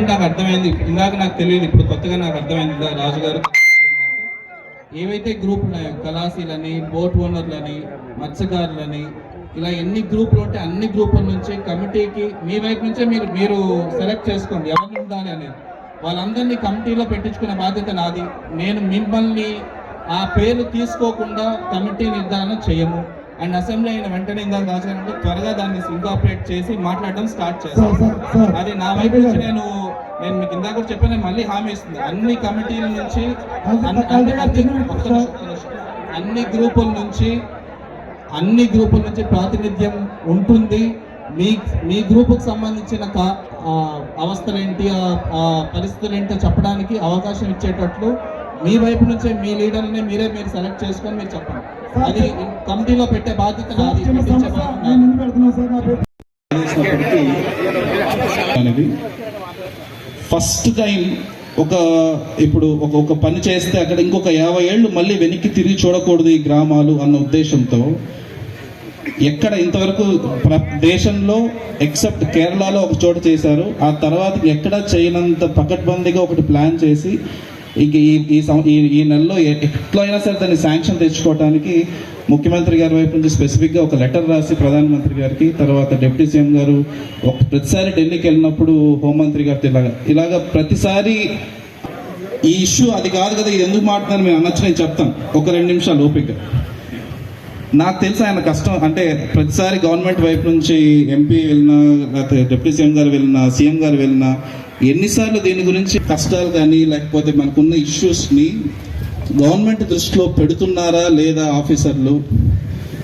Point నాకు అర్థమైంది. ఇందాక నాకు తెలియదు. ఇప్పుడు కొత్తగా నాకు అర్థమైంది. రాజు గారు ఏవైతే గ్రూప్ ఉన్నాయో కళాశీలని బోట్ ఓనర్లని మత్స్యకారులని ఇలా ఎన్ని గ్రూపులు ఉంటే అన్ని గ్రూపుల నుంచి కమిటీకి మీ వైపు నుంచే మీరు మీరు సెలెక్ట్ చేసుకోండి. ఎవరిని ఉండాలి అనేది. వాళ్ళందరినీ కమిటీలో పెట్టించుకునే బాధ్యత నాది. నేను మిమ్మల్ని ఆ పేర్లు తీసుకోకుండా కమిటీ నిర్ధారణ చేయము. అండ్ అసెంబ్లీ అయిన వెంటనే ఇందాక రాశానంటే త్వరగా దాన్ని ఇంకాపరేట్ చేసి మాట్లాడడం స్టార్ట్ చేస్తాను. అది నా వైపు నుంచి నేను నేను మీకు ఇందాక కూడా చెప్పాను నేను మళ్ళీ హామీ ఇస్తుంది. అన్ని కమిటీల నుంచి అన్ని- గ్రూపుల నుంచి అన్ని గ్రూపుల నుంచి ప్రాతినిధ్యం ఉంటుంది. మీ మీ గ్రూపుకు సంబంధించిన ఆ- ఆ పరిస్థితులు ఏంటో చెప్పడానికి అవకాశం ఇచ్చేటట్లు మీ వైపు నుంచే మీ లీడర్ని మీరే మీరు సెలెక్ట్ చేసుకొని మీరు చెప్పండి. అది కమిటీలో పెట్టే బాధ్యత నాది. ఫస్ట్ టైం ఒక ఇప్పుడు ఒక ఒక పని చేస్తే అక్కడ ఇంకొక యాభై ఏళ్ళు మళ్ళీ వెనక్కి తిరిగి చూడకూడదు ఈ గ్రామాలు అన్న ఉద్దేశంతో. ఎక్కడ ఇంతవరకు దేశంలో ఎక్సెప్ట్ కేరళలో ఒక చోట చేశారు. ఆ తర్వాత ఎక్కడ చేయనంత పకడ్బందీగా ఒకటి ప్లాన్ చేసి ఇంక ఈ ఈ ఈ నెలలో ఎట్లయినా సరే దాన్ని శాంక్షన్ తెచ్చుకోవడానికి ముఖ్యమంత్రి గారి వైపు నుంచి స్పెసిఫిక్గా ఒక లెటర్ రాసి ప్రధానమంత్రి గారికి తర్వాత డిప్యూటీ సీఎం గారు ఒక ప్రతిసారి ఢిల్లీకి వెళ్ళినప్పుడు హోంమంత్రి గారితో ఇలాగా ఇలాగ ప్రతిసారి ఈ ఇష్యూ అది కాదు కదా ఇది ఎందుకు మాట్లాడుతున్నారు మేము అనొచ్చు నేను చెప్తాను. ఒక రెండు నిమిషాలు ఓపిక. నాకు తెలుసు ఆయన కష్టం అంటే ప్రతిసారి గవర్నమెంట్ వైపు నుంచి ఎంపీ వెళ్ళినా లేకపోతే డిప్యూటీ సీఎం గారు వెళ్ళినా సీఎం గారు వెళ్ళినా ఎన్నిసార్లు దీని గురించి కష్టాలు కానీ లేకపోతే మనకున్న ఇష్యూస్ని గవర్నమెంట్ దృష్టిలో పెడుతున్నారా లేదా ఆఫీసర్లు?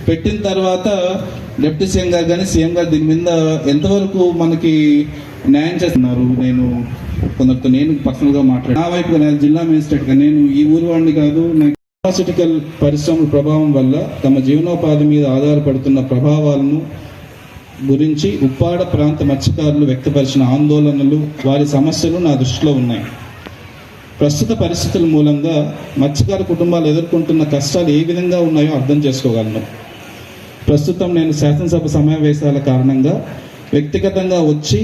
పెట్టిన తర్వాత డిప్యూటీ సీఎం గారు కానీ సీఎం గారు దీని మీద ఎంతవరకు మనకి న్యాయం చేస్తున్నారు? నేను కొందరితో నేను పర్సనల్గా మాట్లాడు నా వైపు నేను జిల్లా మేజిస్ట్రేట్గా నేను ఈ ఊరు వాడిని కాదు ఫార్మాసిటికల్ పరిశ్రమల ప్రభావం వల్ల తమ జీవనోపాధి మీద ఆధారపడుతున్న ప్రభావాలను గురించి ఉప్పాడ ప్రాంత మత్స్యకారులు వ్యక్తపరిచిన ఆందోళనలు వారి సమస్యలు నా దృష్టిలో ఉన్నాయి. ప్రస్తుత పరిస్థితుల మూలంగా మత్స్యకార కుటుంబాలు ఎదుర్కొంటున్న కష్టాలు ఏ విధంగా ఉన్నాయో అర్థం చేసుకోగలను. ప్రస్తుతం నేను శాసనసభ సమావేశాల కారణంగా వ్యక్తిగతంగా వచ్చి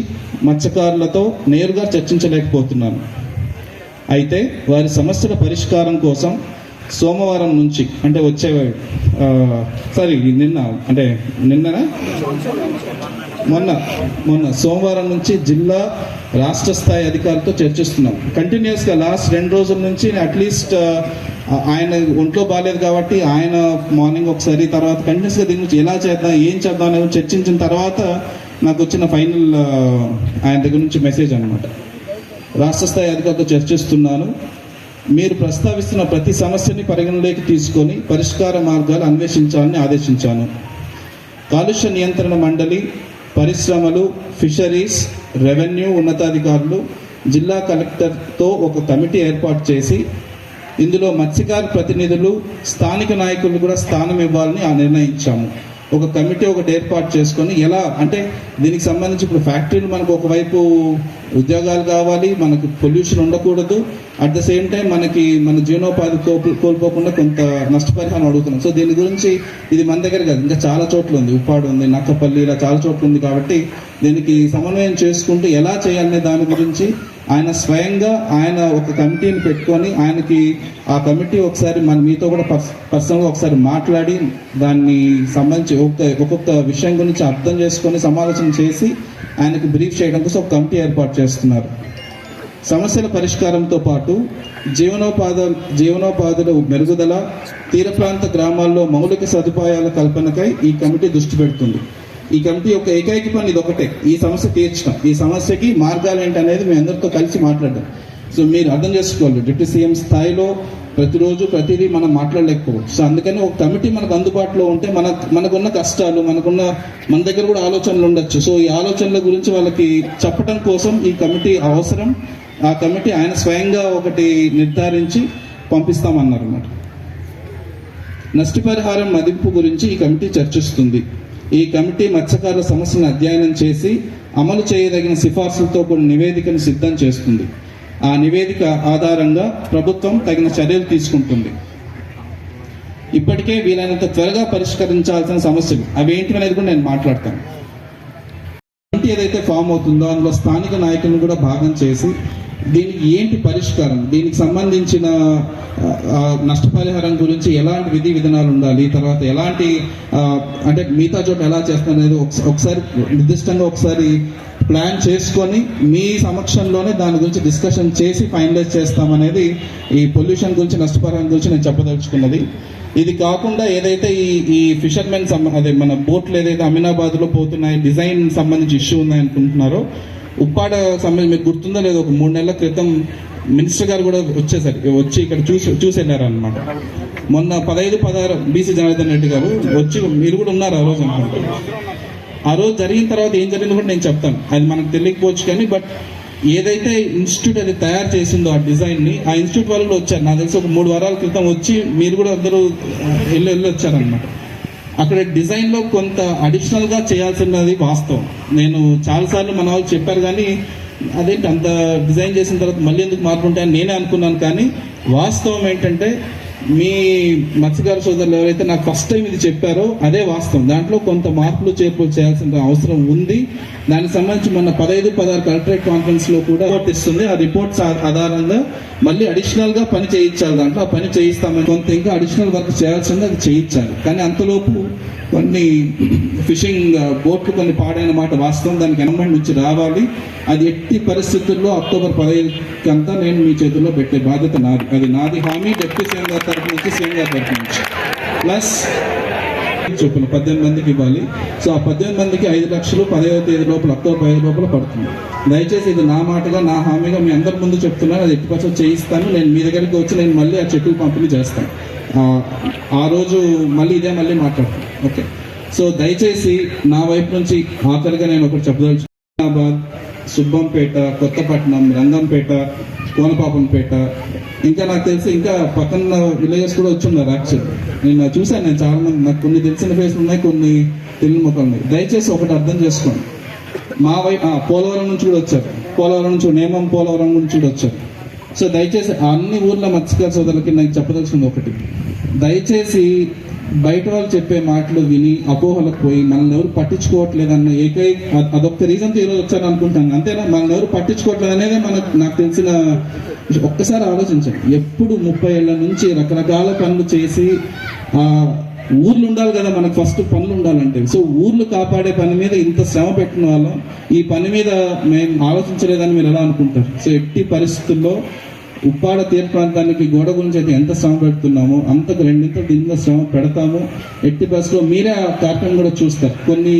మత్స్యకారులతో నేరుగా చర్చించలేకపోతున్నాను. అయితే వారి సమస్యల పరిష్కారం కోసం సోమవారం నుంచి అంటే వచ్చే సారీ నిన్న అంటే నిన్ననా? మొన్న మొన్న సోమవారం నుంచి జిల్లా రాష్ట్ర స్థాయి అధికారులతో చర్చిస్తున్నాం. కంటిన్యూస్గా లాస్ట్ రెండు రోజుల నుంచి అట్లీస్ట్ ఆయన ఒంట్లో బాగాలేదు కాబట్టి ఆయన మార్నింగ్ ఒకసారి తర్వాత కంటిన్యూస్గా దీని గురించి ఎలా చేద్దాం ఏం చేద్దాం అనేది చర్చించిన తర్వాత నాకు వచ్చిన ఫైనల్ ఆయన దగ్గర నుంచి మెసేజ్ అనమాట రాష్ట్ర స్థాయి అధికారులతో చర్చిస్తున్నాను. మీరు ప్రస్తావిస్తున్న ప్రతి సమస్యని పరిగణలోకి తీసుకొని పరిష్కార మార్గాలు అన్వేషించాలని ఆదేశించాను. కాలుష్య నియంత్రణ మండలి పరిశ్రమలు ఫిషరీస్ రెవెన్యూ ఉన్నతాధికారులు జిల్లా కలెక్టర్తో ఒక కమిటీ ఏర్పాటు చేసి ఇందులో మత్స్యకార ప్రతినిధులు స్థానిక నాయకులు కూడా స్థానం ఇవ్వాలని ఆ నిర్ణయించాము. ఒక కమిటీ ఒకటి ఏర్పాటు చేసుకొని ఎలా అంటే దీనికి సంబంధించి ఇప్పుడు ఫ్యాక్టరీలు మనకు ఒకవైపు ఉద్యోగాలు కావాలి మనకు పొల్యూషన్ ఉండకూడదు. అట్ ద సేమ్ టైం మనకి మన జీవనోపాధి కోల్పోకుండా కొంత నష్టపరిహారం అడుగుతున్నాం. సో దీని గురించి ఇది మన దగ్గర కాదు. ఇంకా చాలా చోట్ల ఉంది. ఉప్పాడు ఉంది నక్కపల్లి ఇలా చాలా చోట్ల ఉంది కాబట్టి దీనికి సమన్వయం చేసుకుంటూ ఎలా చేయాలనే దాని గురించి ఆయన స్వయంగా ఆయన ఒక కమిటీని పెట్టుకొని ఆయనకి ఆ కమిటీ ఒకసారి మన మీతో కూడా పర్సనల్గా ఒకసారి మాట్లాడి దాన్ని సంబంధించి ఒక్కొక్క ఒక్కొక్క విషయం గురించి అర్థం చేసుకొని సమాలోచన చేసి ఆయనకి బ్రీఫ్ చేయడం కోసం ఒక కమిటీ ఏర్పాటు చేస్తున్నారు. సమస్యల పరిష్కారంతో పాటు జీవనోపాధ జీవనోపాధుల మెరుగుదల తీర ప్రాంత గ్రామాల్లో మౌలిక సదుపాయాల కల్పనకై ఈ కమిటీ దృష్టి పెడుతుంది. ఈ కమిటీ యొక్క ఏకైక పని ఇది ఒకటే ఈ సమస్య తీర్చడం. ఈ సమస్యకి మార్గాలు ఏంటి అనేది మీ అందరితో కలిసి మాట్లాడడం. సో మీరు అర్థం చేసుకోవాలి. డిప్యూటీ సీఎం స్థాయిలో ప్రతిరోజు ప్రతిదీ మనం మాట్లాడలేకపోవచ్చు. సో అందుకని ఒక కమిటీ మనకు అందుబాటులో ఉంటే మన మనకున్న కష్టాలు మనకున్న మన దగ్గర కూడా ఆలోచనలు ఉండొచ్చు. సో ఈ ఆలోచనల గురించి వాళ్ళకి చెప్పడం కోసం ఈ కమిటీ అవసరం. ఆ కమిటీ ఆయన స్వయంగా ఒకటి నిర్ధారించి పంపిస్తామన్నారు అన్నమాట నష్టపరిహారం మదింపు గురించి ఈ కమిటీ చర్చిస్తుంది. ఈ కమిటీ మత్స్యకారుల సమస్యలను అధ్యయనం చేసి అమలు చేయదగిన సిఫార్సులతో కూడిన నివేదికను సిద్ధం చేస్తుంది. ఆ నివేదిక ఆధారంగా ప్రభుత్వం తగిన చర్యలు తీసుకుంటుంది. ఇప్పటికే వీలైనంత త్వరగా పరిష్కరించాల్సిన సమస్యలు. అవి ఏంటి అనేది కూడా నేను మాట్లాడతాను. కమిటీ ఏదైతే ఫామ్ అవుతుందో అందులో స్థానిక నాయకులను కూడా భాగం చేసి దీనికి ఏంటి పరిష్కారం? దీనికి సంబంధించిన నష్టపరిహారం గురించి ఎలాంటి విధి విధానాలు ఉండాలి? తర్వాత ఎలాంటి అంటే మిగతా చోట ఎలా చేస్తున్నారు అనేది ఒకసారి నిర్దిష్టంగా ఒకసారి ప్లాన్ చేసుకొని మీ సమక్షంలోనే దాని గురించి డిస్కషన్ చేసి ఫైనలైజ్ చేస్తామనేది ఈ పొల్యూషన్ గురించి నష్టపరిహారం గురించి నేను చెప్పదలుచుకున్నది. ఇది కాకుండా ఏదైతే ఈ ఈ ఫిషర్మెన్ సంబ అదే మన బోట్లు ఏదైతే అమీనాబాద్లో పోతున్నాయి డిజైన్ సంబంధించి ఇష్యూ ఉన్నాయనుకుంటున్నారో ఉప్పాడ సమయం మీకు గుర్తుందో లేదో ఒక మూడు నెలల క్రితం మినిస్టర్ గారు కూడా వచ్చేసారు. వచ్చి ఇక్కడ చూసి చూసి వెళ్ళారనమాట మొన్న పదహైదు పదహారు బీసీ జనార్దన్ రెడ్డి గారు వచ్చి మీరు కూడా ఉన్నారు ఆ రోజు అనుకుంటా. ఆ రోజు జరిగిన తర్వాత ఏం జరిగింది కూడా నేను చెప్తాను. అది మనకు తెలియకపోవచ్చు కానీ బట్ ఏదైతే ఇన్స్టిట్యూట్ అది తయారు చేసిందో ఆ డిజైన్ని ఆ ఇన్స్టిట్యూట్ వాళ్ళు కూడా వచ్చారు. నాకు తెలిసి ఒక మూడు వారాల క్రితం వచ్చి మీరు కూడా అందరూ వెళ్ళి వెళ్ళి వచ్చారనమాట అక్కడ డిజైన్లో కొంత అడిషనల్గా చేయాల్సినది వాస్తవం. నేను చాలాసార్లు మన వాళ్ళు చెప్పారు కానీ అదేంటి అంత డిజైన్ చేసిన తర్వాత మళ్ళీ ఎందుకు మార్పు ఉంటాయని నేనే అనుకున్నాను కానీ వాస్తవం ఏంటంటే మీ మత్స్యకార సోదరులు ఎవరైతే నాకు ఫస్ట్ టైం ఇది చెప్పారో అదే వాస్తవం. దాంట్లో కొంత మార్పులు చేర్పులు చేయాల్సిన అవసరం ఉంది. దానికి సంబంధించి మొన్న పదహైదు పదహారు కలెక్టరేట్ కాన్ఫరెన్స్లో కూడా రిపోర్ట్ ఇస్తుంది. ఆ రిపోర్ట్స్ ఆధారంగా మళ్ళీ అడిషనల్గా పని చేయించాలి. దాంట్లో ఆ పని చేయిస్తామని కొంత ఇంకా అడిషనల్ వర్క్ చేయాల్సింది అది చేయించాలి. కానీ అంతలోపు కొన్ని ఫిషింగ్ బోట్లు కొన్ని పాడైన మాట వాస్తవం. దానికి గవర్నమెంట్ నుంచి రావాలి. అది ఎట్టి పరిస్థితుల్లో అక్టోబర్ పదహైదుకి అంతా నేను మీ చేతుల్లో పెట్టే బాధ్యత నాది. అది నాది హామీ. డిప్యూటీ సీఎం గారి తరఫు నుంచి సీఎం గారి తరఫు నుంచి. ప్లస్ చొప్పున పద్దెనిమిది మందికి ఇవ్వాలి. సో ఆ పద్దెనిమిది మందికి ఐదు లక్షలు పదహైదు తేదీ లోపల అక్టోబర్ పదిహేను లోపల పడుతుంది. దయచేసి ఇది నా మాటగా నా హామీగా మీ అందరి ముందు చెప్తున్నాను. అది ఎట్టి చేయిస్తాను. నేను మీ దగ్గరికి వచ్చి నేను మళ్ళీ ఆ చెక్కులు పంపిణీ చేస్తాను. ఆ, రోజు మళ్ళీ ఇదే మళ్ళీ మాట్లాడతాం. ఓకే సో దయచేసి నా వైపు నుంచి ఆఖరిగా నేను ఒకటి చెప్పదలుచు హైదరాబాద్ సుబ్బంపేట కొత్తపట్నం రంగంపేట కోనపాపంపేట. ఇంకా నాకు తెలిసి ఇంకా పక్కన విలేజెస్ కూడా వచ్చిన్నారు యాక్చువల్ నేను చూశాను నేను చాలా మంది నాకు కొన్ని తెలిసిన ఫేస్లు ఉన్నాయి కొన్ని తెలియని మొక్కలు ఉన్నాయి. దయచేసి ఒకటి అర్థం చేసుకోండి. మా వైపు పోలవరం నుంచి కూడా వచ్చారు. పోలవరం నుంచి నేమం పోలవరం నుంచి కూడా వచ్చారు. సో దయచేసి అన్ని ఊర్ల మత్స్యకార సోదరులకి నాకు చెప్పదలసింది ఒకటి. దయచేసి బయట వాళ్ళు చెప్పే మాటలు విని అపోహలకు పోయి మనల్ని ఎవరు పట్టించుకోవట్లేదన్న ఏకైక అ- అదొక రీజన్తో ఈరోజు వచ్చాను అనుకుంటాను. అంతేనా? మనల్ని ఎవరు పట్టించుకోవట్లేదు అనేది మనకు నాకు తెలిసిన ఒక్కసారి ఆలోచించండి. ఎప్పుడు ముప్పై ఏళ్ళ నుంచి రకరకాల పనులు చేసి ఊర్లు ఉండాలి కదా మనకు ఫస్ట్ పనులు ఉండాలంటే. సో ఊర్లు కాపాడే పని మీద ఇంత శ్రమ పెట్టిన వాళ్ళం. ఈ పని మీద మేము ఆలోచించలేదని మీరు ఎలా అనుకుంటారు? సో ఎట్టి పరిస్థితుల్లో ఉప్పాడ తీర ప్రాంతానికి గోడ గురించి అయితే ఎంత శ్రమ పెడుతున్నామో అంతకు రెండింతలు దీనిలో శ్రమ పెడతాము. ఎట్టి పరిస్థితుల్లో మీరే ఆ కార్యక్రమం కూడా చూస్తారు. కొన్ని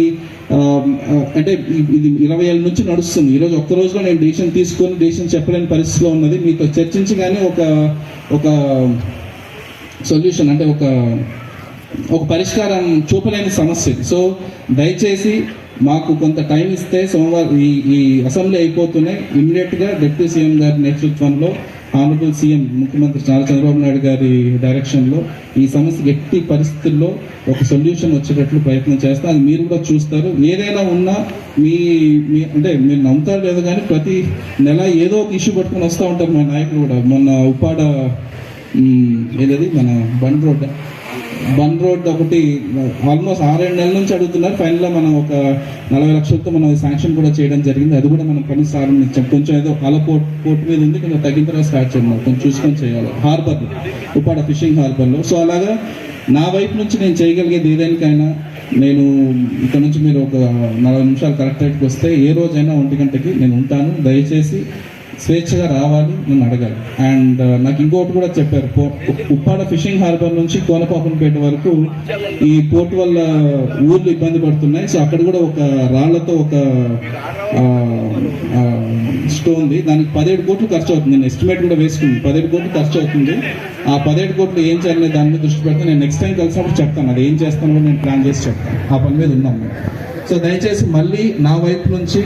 అంటే ఇది ఇరవై ఏళ్ళ నుంచి నడుస్తుంది. ఈరోజు ఒక్క రోజులో నేను డెసిషన్ తీసుకొని డెసిషన్ చెప్పలేని పరిస్థితిలో ఉన్నది. మీతో చర్చించి కానీ ఒక ఒక సొల్యూషన్ అంటే ఒక ఒక పరిష్కారం చూపలేని సమస్య. సో దయచేసి మాకు కొంత టైం ఇస్తే సోమవారం ఈ ఈ అసెంబ్లీ అయిపోతూనే ఇమ్మీడియట్గా డిప్యూటీ సీఎం గారి నేతృత్వంలో ఆనరబుల్ సీఎం ముఖ్యమంత్రి నారా చంద్రబాబు నాయుడు గారి డైరెక్షన్లో ఈ సమస్యకి ఎట్టి పరిస్థితుల్లో ఒక సొల్యూషన్ వచ్చేటట్లు ప్రయత్నం చేస్తాం. అది మీరు కూడా చూస్తారు. ఏదైనా ఉన్నా మీ మీ అంటే మీరు నమ్ముతారు లేదు కానీ ప్రతి నెల ఏదో ఒక ఇష్యూ పట్టుకొని వస్తూ ఉంటారు మా నాయకులు కూడా. మొన్న ఉప్పాడ ఏదది? మన బండ్ రోడ్ బన్ రోడ్ ఒకటి ఆల్మోస్ట్ ఆరేడు నెలల నుంచి అడుగుతున్నారు. ఫైనల్గా మనం ఒక నలభై లక్షలతో మనం శాంక్షన్ కూడా చేయడం జరిగింది. అది కూడా మనం పని ప్రారంభించాం కొంచెం ఏదో అల పోర్ట్ పోర్ట్ మీద ఉంది కొంచెం తగ్గిన తర్వాత స్టార్ట్ చేయాలి కొంచెం చూసుకొని చేయాలి. హార్బర్ ఉప్పాడ ఫిషింగ్ హార్బర్లో సో అలాగా నా వైపు నుంచి నేను చేయగలిగేది ఏదైనా నేను ఇక్కడ నుంచి మీరు ఒక నలభై నిమిషాలు కలెక్టరేట్కి వస్తే ఏ రోజైనా ఒంటి గంటకి నేను ఉంటాను. దయచేసి స్వేచ్ఛగా రావాలి నన్ను అడగాలి. అండ్ uh, నాకు ఇంకోటి కూడా చెప్పారు ఉప్పాడ ఫిషింగ్ హార్బర్ నుంచి కోనపాపంపేట వరకు ఈ పోర్ట్ వల్ల ఊర్లు ఇబ్బంది పడుతున్నాయి. సో అక్కడ కూడా ఒక రాళ్ళతో ఒక స్టోన్ ఉంది. దానికి పదిహేడు కోట్లు ఖర్చు అవుతుంది నేను ఎస్టిమేట్ కూడా వేసుకుంది పదిహేడు కోట్లు ఖర్చు అవుతుంది ఆ పదిహేడు కోట్లు ఏం చేయాలి దాని మీద దృష్టి పెడితే నేను నెక్స్ట్ టైం కలిసినప్పుడు చెప్తాను. అది ఏం చేస్తానో కూడా నేను ప్లాన్ చేసి చెప్తాను. ఆ పని మీద ఉన్నాను. సో దయచేసి మళ్ళీ నా వైపు నుంచి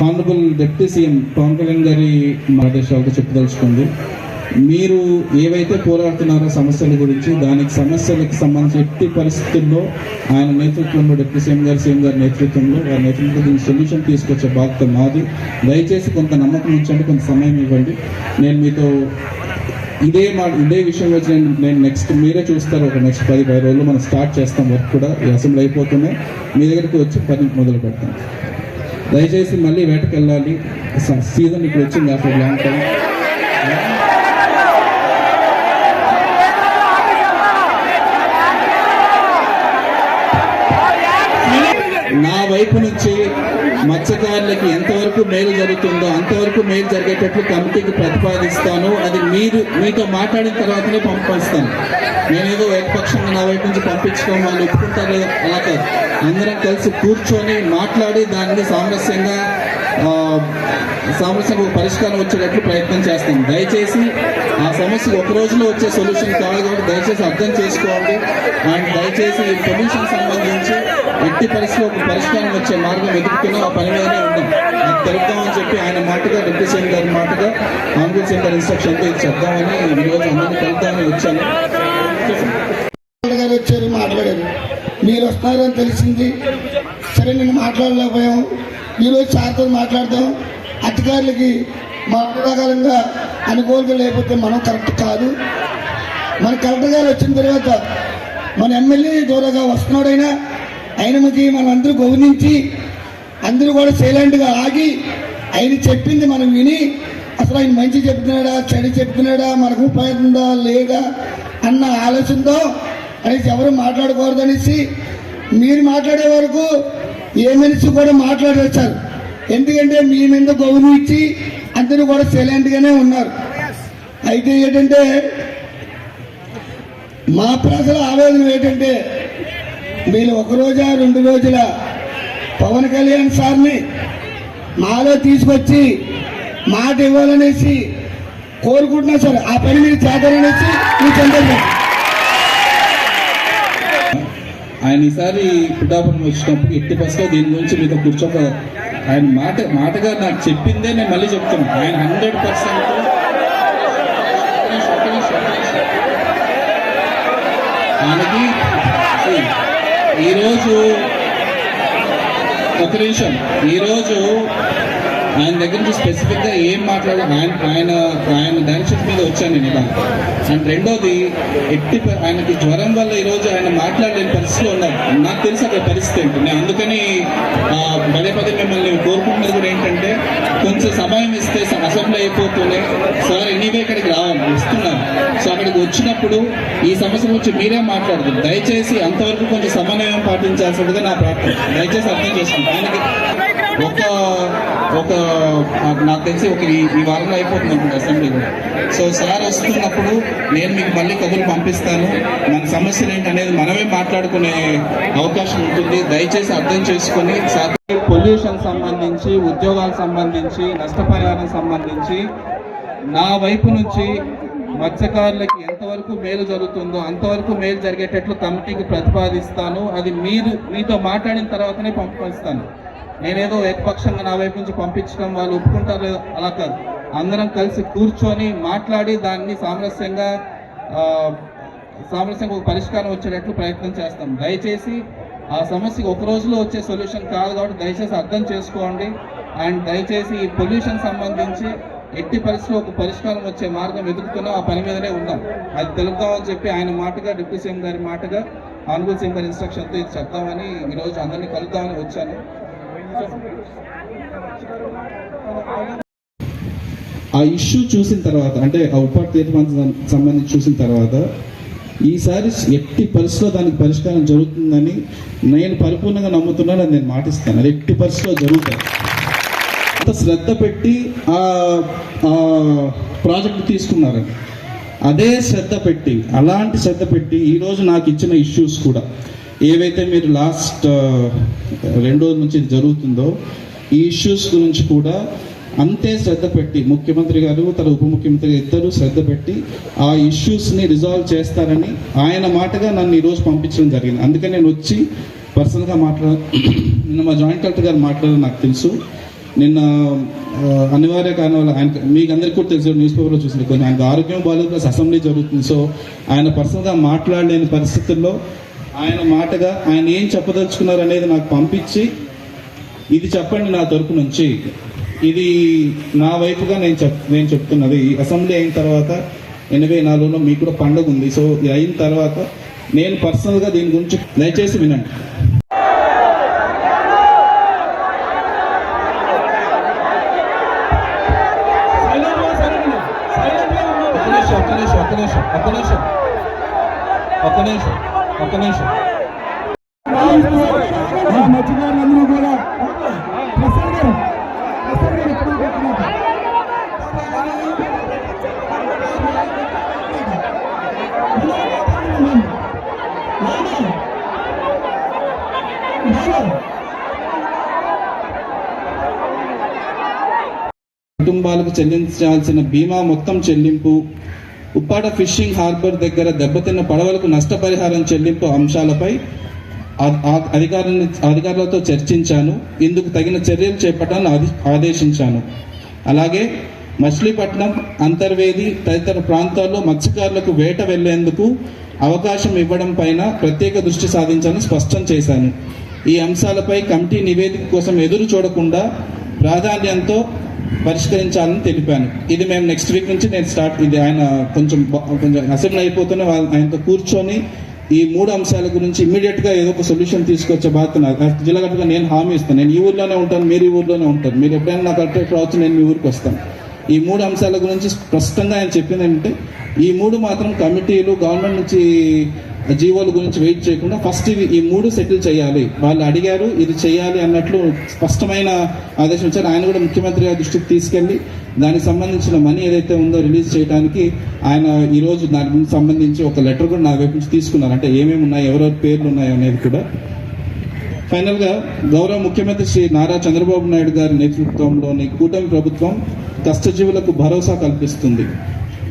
honourable deputy CM Pawan Kalyan గారి మార్గదర్శకాలతో చెప్పదలుచుకుంది. మీరు ఏవైతే పోరాడుతున్నారో సమస్యల గురించి దానికి సమస్యలకు సంబంధించి ఎట్టి పరిస్థితుల్లో ఆయన నేతృత్వంలో డిప్యూటీ సీఎం గారు సీఎం గారి నేతృత్వంలో వారి నేతృత్వంలో దీనికి సొల్యూషన్ తీసుకొచ్చే బాధ్యత మాది. దయచేసి కొంత నమ్మకం ఉంచండి కొంత సమయం ఇవ్వండి. నేను మీతో ఇదే మా ఇదే విషయం వచ్చి నేను నేను నెక్స్ట్ మీరే చూస్తారు. ఒక నెక్స్ట్ పది పది రోజులు మనం స్టార్ట్ చేస్తాం వర్క్ కూడా. ఈ అసెంబ్లీ అయిపోతున్నాయి మీ దగ్గరికి వచ్చి పని మొదలు పెడతాం దయచేసి మళ్ళీ వేటకి వెళ్ళాలి సీజన్ ఇప్పుడు వచ్చింది ఆఫ్టర్ లాంగ్ టైం నా వైపు నుంచి మత్స్యకారులకి ఎంతవరకు మేలు జరుగుతుందో? అంతవరకు మేలు జరిగేటట్లు కమిటీకి ప్రతిపాదిస్తాను. అది మీరు మీతో మాట్లాడిన తర్వాతనే పంపిస్తాను. నేనేదో ఏకపక్షంగా నా వైపు నుంచి పంపించడం వాళ్ళు ఒప్పుకుంటారు అలా కాదు. అందరం కలిసి కూర్చొని మాట్లాడి దాన్ని సామరస్యంగా సమస్యకు పరిష్కారం వచ్చేటట్లు ప్రయత్నం చేస్తాం. దయచేసి ఆ సమస్య ఒక రోజులో వచ్చే సొల్యూషన్ కాదు కాబట్టి దయచేసి అర్థం చేసుకోండి. అండ్ దయచేసి ఈ పొల్యూషన్ సంబంధించి ఎట్టి పరిస్థితిలో ఒక పరిష్కారం వచ్చే మార్గం వెతుకుతున్నా ఆ పని మీదనే ఉన్నాం అది తెలుపుతామని చెప్పి ఆయన మాటగా డిప్యూటీ సీఎం గారి మాటగా ఆంధ్ర సీఎం గారి ఇన్స్ట్రక్షన్తో ఇది చెప్దామని ఈరోజు అందరినీ కలుద్దామని వచ్చాను. గారు వచ్చారు మాట్లాడారు. మీరు వస్తున్నారని తెలిసింది. సరే నేను మాట్లాడలేకపోయాం ఈరోజు సార్తో మాట్లాడదాం. అధికారులకి మా అనురాగాలంగా అనుకూలంగా లేకపోతే మనం కరెక్ట్ కాదు. మన కలెక్టర్ గారు వచ్చిన తర్వాత మన ఎమ్మెల్యే దూరంగా వస్తున్నాడైనా ఆయనకి మనం అందరూ గౌరవించి అందరూ కూడా సైలెంట్గా ఆగి ఆయన చెప్పింది మనం విని అసలు ఆయన మంచి చెప్తున్నాడా చెడు చెప్తున్నాడా మనకు ఉపయోగం ఉందా లేదా అన్న ఆలోచనతో అనేసి ఎవరు మాట్లాడకూడదు అనేసి మీరు మాట్లాడే వరకు ఏ మనిషి కూడా మాట్లాడేస్తారు ఎందుకంటే మీ మీద గౌరవం ఇచ్చి అందరూ కూడా సైలెంట్గానే ఉన్నారు. అయితే ఏంటంటే మా ప్రజల ఆవేదన ఏంటంటే మీరు ఒక రోజా రెండు రోజుల పవన్ కళ్యాణ్ సార్ని మాలో తీసుకొచ్చి మాట ఇవ్వాలనేసి కోరుకుంటున్నా సార్. ఆ పని మీరు చేద్దామనేసి మీ చంద్రబాబు ఆయన ఈసారి పిఠాపురం వచ్చినప్పుడు ఎట్టి బస్సులో దీని గురించి మీతో కూర్చోక ఆయన మాట మాటగా నాకు చెప్పిందే నేను మళ్ళీ చెప్తున్నాను ఆయన హండ్రెడ్ పర్సెంట్ ఆయనకి ఈరోజు ఒక నిమిషం. ఈరోజు ఆయన దగ్గర నుంచి స్పెసిఫిక్గా ఏం మాట్లాడ ఆయన ఆయన ఆయన డైరెక్షన్ మీద వచ్చాను నేను ఇలా అండ్ రెండోది ఎట్టి ఆయనకి జ్వరం వల్ల ఈరోజు ఆయన మాట్లాడలేని పరిస్థితిలో ఉన్నారు. నాకు తెలుసు అక్కడ పరిస్థితి ఏంటి. నేను అందుకని ఆ, పదే పదే మిమ్మల్ని కోరుకుంటున్నది కూడా ఏంటంటే కొంచెం సమయం ఇస్తే అసెంబ్లీ అయిపోతూనే సార్ ఎనీవే ఇక్కడికి రావాలి వస్తున్నాను సో అక్కడికి వచ్చినప్పుడు ఈ సమస్య గురించి మీరే మాట్లాడుతుంది దయచేసి అంతవరకు కొంచెం సమన్వయం పాటించాల్సిందిగా నా ప్రార్థన. దయచేసి అర్థం చేసుకుంటాను ఆయనకి ఒక ఒక నాకు- తెలిసి ఒక ఈ వారంలో అయిపోతుంది అనుకుంటా అసెంబ్లీ కూడా సో సార్ వస్తున్నప్పుడు నేను మీకు మళ్ళీ కబుర్లు పంపిస్తాను. మన సమస్యలు ఏంటి అనేది మనమే మాట్లాడుకునే అవకాశం ఉంటుంది. దయచేసి అర్థం చేసుకొని సార్ పొల్యూషన్ సంబంధించి ఉద్యోగాలకు సంబంధించి నష్టపరిహారం సంబంధించి నా వైపు నుంచి మత్స్యకారులకి ఎంతవరకు మేలు జరుగుతుందో అంతవరకు మేలు జరిగేటట్లు కమిటీకి ప్రతిపాదిస్తాను. అది మీరు మీతో మాట్లాడిన తర్వాతనే పంపిస్తాను. నేనేదో ఏకపక్షంగా నా వైపు నుంచి పంపించడం వాళ్ళు ఒప్పుకుంటారు లేదో అలా కాదు. అందరం కలిసి కూర్చొని మాట్లాడి దాన్ని సామరస్యంగా సామరస్యంగా ఒక పరిష్కారం వచ్చేటట్లు ప్రయత్నం చేస్తాం. దయచేసి ఆ సమస్యకి ఒక రోజులో వచ్చే సొల్యూషన్ కాదు కాబట్టి దయచేసి అర్థం చేసుకోండి. అండ్ దయచేసి ఈ పొల్యూషన్ సంబంధించి ఎట్టి పరిస్థితిలో ఒక పరిష్కారం వచ్చే మార్గం వెతుకుతున్నాం ఆ పని మీదనే ఉన్నాం. అది తెలుపుదామని చెప్పి ఆయన మాటగా డిప్యూటీ సీఎం గారి మాటగా ఆనుగోలు సీఎం గారి ఇన్స్ట్రక్షన్తో ఇది చెప్తామని ఈరోజు అందరినీ కలుద్దామని వచ్చాను. ఆ ఇష్యూ చూసిన తర్వాత అంటే ఆ ఉపాధి తీర్మానం సంబంధించి చూసిన తర్వాత ఈసారి ఎట్టి పరిస్థితిలో దానికి పరిష్కారం జరుగుతుందని నేను పరిపూర్ణంగా నమ్ముతున్నాను అని నేను మాటిస్తాను. అది ఎట్టి పరిస్థితిలో జరుగుతుంది. అంత శ్రద్ధ పెట్టి ఆ ప్రాజెక్ట్ తీసుకున్నారని అదే శ్రద్ధ పెట్టి అలాంటి శ్రద్ధ పెట్టి ఈరోజు నాకు ఇచ్చిన ఇష్యూస్ కూడా ఏవైతే మీరు లాస్ట్ రెండు రోజుల నుంచి ఇది జరుగుతుందో ఈ ఇష్యూస్ గురించి కూడా అంతే శ్రద్ధ పెట్టి ముఖ్యమంత్రి గారు తన ఉప ముఖ్యమంత్రి ఇద్దరు శ్రద్ధ పెట్టి ఆ ఇష్యూస్ని రిజాల్వ్ చేస్తారని ఆయన మాటగా నన్ను ఈరోజు పంపించడం జరిగింది. అందుకని నేను వచ్చి పర్సనల్గా మాట్లాడ నిన్న మా జాయింట్ కలెక్టర్ గారు మాట్లాడారు నాకు తెలుసు. నిన్న అనివార్య కారణం వల్ల ఆయన మీకు అందరికీ కూడా తెలుసు న్యూస్ పేపర్లో చూసింది కొంచెం ఆయనకు ఆరోగ్యం బాగాలేదు ప్లస్ అసెంబ్లీ జరుగుతుంది. సో ఆయన పర్సనల్గా మాట్లాడలేని పరిస్థితుల్లో ఆయన మాటగా ఆయన ఏం చెప్పదలుచుకున్నారు అనేది నాకు పంపించి ఇది చెప్పండి నా తరపు నుంచి. ఇది నా వైపుగా నేను చెప్ నేను చెప్తున్నది. ఈ అసెంబ్లీ అయిన తర్వాత ఎనభై నాలుగులో మీకు కూడా పండుగ ఉంది. సో ఇది అయిన తర్వాత నేను పర్సనల్గా దీని గురించి దయచేసి వినండి. ఒక్క నిమిషం ఒక్క నిమిషం. మత్స్యకారులందరూ కూడా ప్రసాద్ గారు ప్రసాద్ గారు ఎప్పుడు కుటుంబాలకు చెల్లించాల్సిన బీమా మొత్తం చెల్లింపు ఉప్పాడ ఫిషింగ్ హార్బర్ దగ్గర దెబ్బతిన్న పడవలకు నష్టపరిహారం చెల్లింపు అంశాలపై ఆ- అధికారులని అధికారులతో చర్చించాను. ఇందుకు తగిన చర్యలు చేపట్టాలని ఆది- ఆదేశించాను. అలాగే మచిలీపట్నం అంతర్వేది తదితర ప్రాంతాల్లో మత్స్యకారులకు వేట వెళ్ళేందుకు అవకాశం ఇవ్వడం పైన ప్రత్యేక దృష్టి సాధించాలని స్పష్టం చేశాను. ఈ అంశాలపై కమిటీ నివేదిక కోసం ఎదురు చూడకుండా ప్రాధాన్యంతో పరిష్కరించాలని తెలిపాను. ఇది మేము నెక్స్ట్ వీక్ నుంచి నేను స్టార్ట్ ఇది ఆయన కొంచెం కొంచెం అసెంబ్లీ అయిపోతూనే ఆయనతో కూర్చొని ఈ మూడు అంశాల గురించి ఇమీడియట్గా ఏదో ఒక సొల్యూషన్ తీసుకొచ్చే బాధ్యత నాది. జిల్లా కట్టుగా నేను హామీ ఇస్తాను. నేను ఈ ఊర్లోనే ఉంటాను మీరు ఈ ఊర్లోనే ఉంటారు. మీరు ఎప్పుడైనా నాకు అట్రాక్ట్ రావచ్చు నేను మీ ఊరికి వస్తాను. ఈ మూడు అంశాల గురించి స్పష్టంగా ఆయన చెప్పింది ఏంటంటే ఈ మూడు మాత్రం కమిటీలు గవర్నమెంట్ నుంచి జీవోల గురించి వెయిట్ చేయకుండా ఫస్ట్ ఇవి ఈ మూడు సెటిల్ చేయాలి. వాళ్ళు అడిగారు ఇది చేయాలి అన్నట్లు స్పష్టమైన ఆదేశం ఇచ్చారు. ఆయన కూడా ముఖ్యమంత్రి గారి దృష్టికి తీసుకెళ్ళి దానికి సంబంధించిన మనీ ఏదైతే ఉందో రిలీజ్ చేయడానికి ఆయన ఈ రోజు దానికి సంబంధించి ఒక లెటర్ కూడా నా వైపు నుంచి తీసుకున్నారు. అంటే ఏమేమి ఉన్నాయి ఎవరెవరి పేర్లు ఉన్నాయి అనేది కూడా. ఫైనల్గా గౌరవ ముఖ్యమంత్రి శ్రీ నారా చంద్రబాబు నాయుడు గారి నేతృత్వంలోని కూటమి ప్రభుత్వం కష్టజీవులకు భరోసా కల్పిస్తుంది.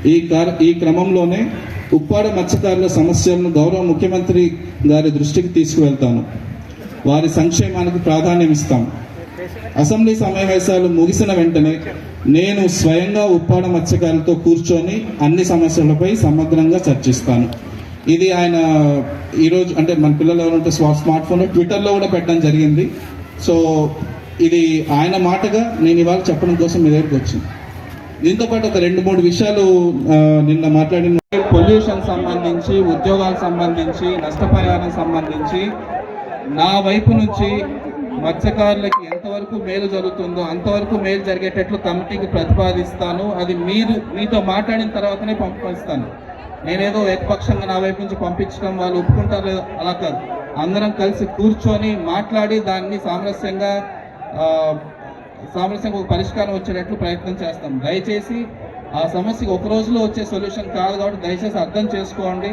ఈ ఈ క్రమంలోనే ఉప్పాడ మత్స్యకారుల సమస్యలను గౌరవ ముఖ్యమంత్రి గారి దృష్టికి తీసుకువెళ్తాను. వారి సంక్షేమానికి ప్రాధాన్యం ఇస్తాం. అసెంబ్లీ సమావేశాలు ముగిసిన వెంటనే నేను స్వయంగా ఉప్పాడ మత్స్యకారులతో కూర్చొని అన్ని సమస్యలపై సమగ్రంగా చర్చిస్తాను. ఇది ఆయన ఈరోజు అంటే మన పిల్లలు ఎవరంటే స్మార్ట్ స్మార్ట్ ఫోన్ ట్విట్టర్లో కూడా పెట్టడం జరిగింది. సో ఇది ఆయన మాటగా నేను ఇవాళ చెప్పడం కోసం మీ దగ్గరికి వచ్చింది. దీంతో పాటు ఒక రెండు మూడు విషయాలు నిన్న మాట్లాడిన పొల్యూషన్ సంబంధించి ఉద్యోగాలకు సంబంధించి నష్టపరిహారం సంబంధించి నా వైపు నుంచి మత్స్యకారులకి ఎంతవరకు మేలు జరుగుతుందో అంతవరకు మేలు జరిగేటట్లు కమిటీకి ప్రతిపాదిస్తాను. అది మీరు మీతో మాట్లాడిన తర్వాతనే పంపిస్తాను. నేనేదో ఏకపక్షంగా నా వైపు నుంచి పంపించడం వాళ్ళు ఒప్పుకుంటారు అలా కాదు. అందరం కలిసి కూర్చొని మాట్లాడి దాన్ని సామరస్యంగా సామరస్యంగా ఒక పరిష్కారం వచ్చేటట్లు ప్రయత్నం చేస్తాం. దయచేసి ఆ సమస్యకి ఒక రోజులో వచ్చే సొల్యూషన్ కాదు కాబట్టి దయచేసి అర్థం చేసుకోండి.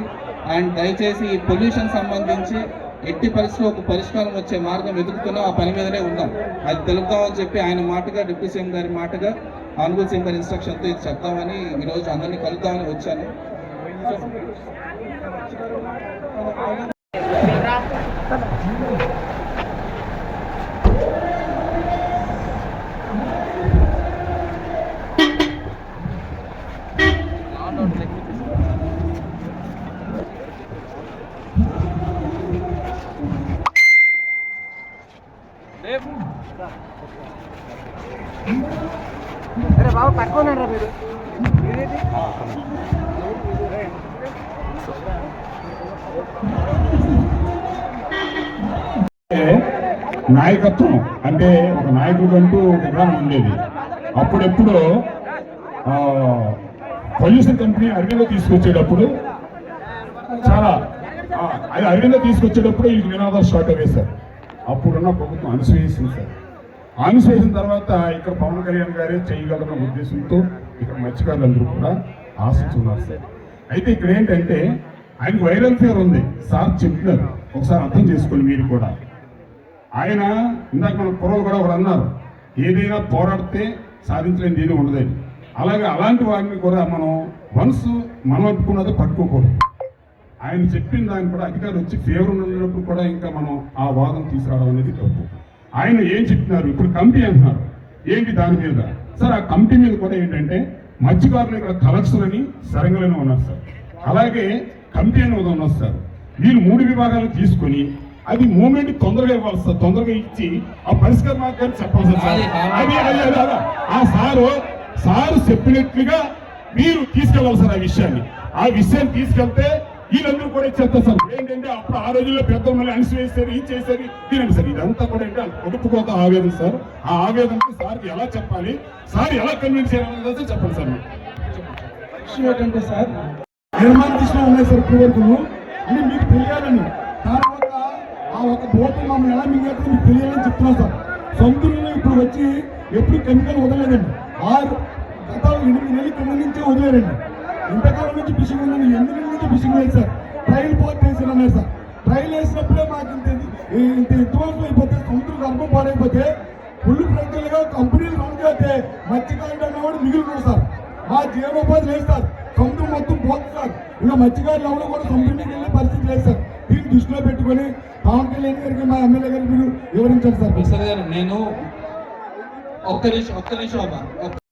అండ్ దయచేసి ఈ పొల్యూషన్ సంబంధించి ఎట్టి పరిస్థితిలో ఒక పరిష్కారం వచ్చే మార్గం వెతుకుతున్నాం ఆ పని మీదనే ఉన్నాం అది తెలుపుతామని చెప్పి ఆయన మాటగా డిప్యూటీ సీఎం గారి మాటగా ఆనుగుల్ సీఎం గారి ఇన్స్ట్రక్షన్తో ఇది చెప్తామని ఈరోజు అందరినీ కలుద్దామని వచ్చాను. అరే బాబు పట్టుకోనండి మీరు ఇదేంటి? నాయకత్వం అంటే ఒక నాయకుడు అంటూ ఒక విధానం ఉండేది అప్పుడెప్పుడు పొల్యూషన్ కంపెనీ అరవింద తీసుకొచ్చేటప్పుడు చాలా అది అరవింద తీసుకొచ్చేటప్పుడు ఈ వినోదం స్టార్ట్ అయ్యాయి సార్. అప్పుడున్న ప్రభుత్వం అనుసూయించింది సార్. అనుసూయించిన తర్వాత ఇక్కడ పవన్ కళ్యాణ్ గారే చేయగలన్న ఉద్దేశంతో ఇక్కడ మత్స్యకారులందరూ కూడా ఆశిస్తున్నారు సార్. అయితే ఇక్కడ ఏంటంటే ఆయనకు వైరల్ ఫీవర్ ఉంది. సార్ చెప్తున్నారు ఒకసారి అర్థం చేసుకోండి మీరు కూడా. ఆయన ఇందాక మన కుర్రలు కూడా ఒకరు అన్నారు ఏదైనా పోరాడితే సాధించలేని దేని ఉండదని అలాగే అలాంటి వారిని కూడా మనం వన్స్ మనం అనుకున్నది పట్టుకోకూడదు. ఆయన చెప్పిన దాన్ని కూడా అధికారులు వచ్చి ఫేవర్ ఉన్నప్పుడు కూడా ఇంకా మనం ఆ వాదం తీసుకురావడం అనేది తప్పు. ఆయన ఏం చెప్తున్నారు ఇప్పుడు కమిటీ అంటున్నారు. ఏంటి దాని మీద? సార్ ఆ కమిటీ మీద కూడా ఏంటంటే మత్స్యకారులు ఇక్కడ కలెక్షన్ అని ఉన్నారు సార్. అలాగే కమిటీ అని ఒకటి ఉన్నారు సార్. వీళ్ళు మూడు విభాగాలు తీసుకొని అది మూమెంట్ తొందరగా ఇవ్వాలి సార్ తొందరగా ఇచ్చి ఆ పరిష్కార మార్గాన్ని చెప్పాలి సార్. అది అది. ఆ సారు సారు చెప్పినట్లుగా మీరు తీసుకెళ్ళాలి సార్ ఆ విషయాన్ని. ఆ విషయాన్ని తీసుకెళ్తే వీళ్ళందరూ కూడా చెప్తారు సార్. ఏంటంటే అప్పుడు ఆ రోజుల్లో పెద్ద మళ్ళీ అణిసివేశారు ఇది చేశారు తినండి సార్. ఇదంతా కూడా ఏంటంటే కొడుకుపోత ఆవేదన సార్. ఆ ఆవేదనకి సార్కి ఎలా చెప్పాలి? సార్ ఎలా కన్విన్స్ చేయాలనేది చెప్పండి సార్. విషయం ఏంటంటే సార్ నిర్మాణ దిశలో ఉన్నాయి సార్ ఇప్పుడు వరకు. అని మీకు తెలియాలని. తర్వాత ఒక బోట్ మమ్మల్ని ఎలా మింగేస్తుందో మీకు తెలియాలని చెప్తున్నాం సార్. సొంతలో ఇప్పుడు వచ్చి ఎప్పుడు కెమికల్ వదలలేదండి. ఆరు గత ఎనిమిది నెలల కింద నుంచే వదిలేరండి. ఇంతకాలం నుంచి ఫిషింగ్ ఉందండి ఎనిమిది నెలల నుంచి ఫిషింగ్ లేదు సార్. ట్రైల్ పోర్ట్ వేసి సార్. ట్రైల్ వేసినప్పుడే మాకు ఇంత ఇంత అడ్వాన్స్ అయిపోతే సముద్రం గర్భం పాడైపోతే ఫుల్ ప్రజలుగా కంపెనీలు రన్ చేస్తే మత్స్యకారుడు అన్నవాడు మిగిలినాడు సార్. మా జీవనోపాధి లేదు సార్. సముద్రం మొత్తం పోతుంది సార్. ఇంకా మత్స్యకారులు ఎవరు కూడా సముద్రంకి వెళ్ళే పరిస్థితి లేదు సార్. దీన్ని దృష్టిలో పెట్టుకొని పవన్ కళ్యాణ్ గారికి మా ఎమ్మెల్యే గారికి మీరు వివరించండి సార్. ప్రసాద్ గారు నేను ఒక్క నిమిషం ఒక్క నిమిషం అమ్మా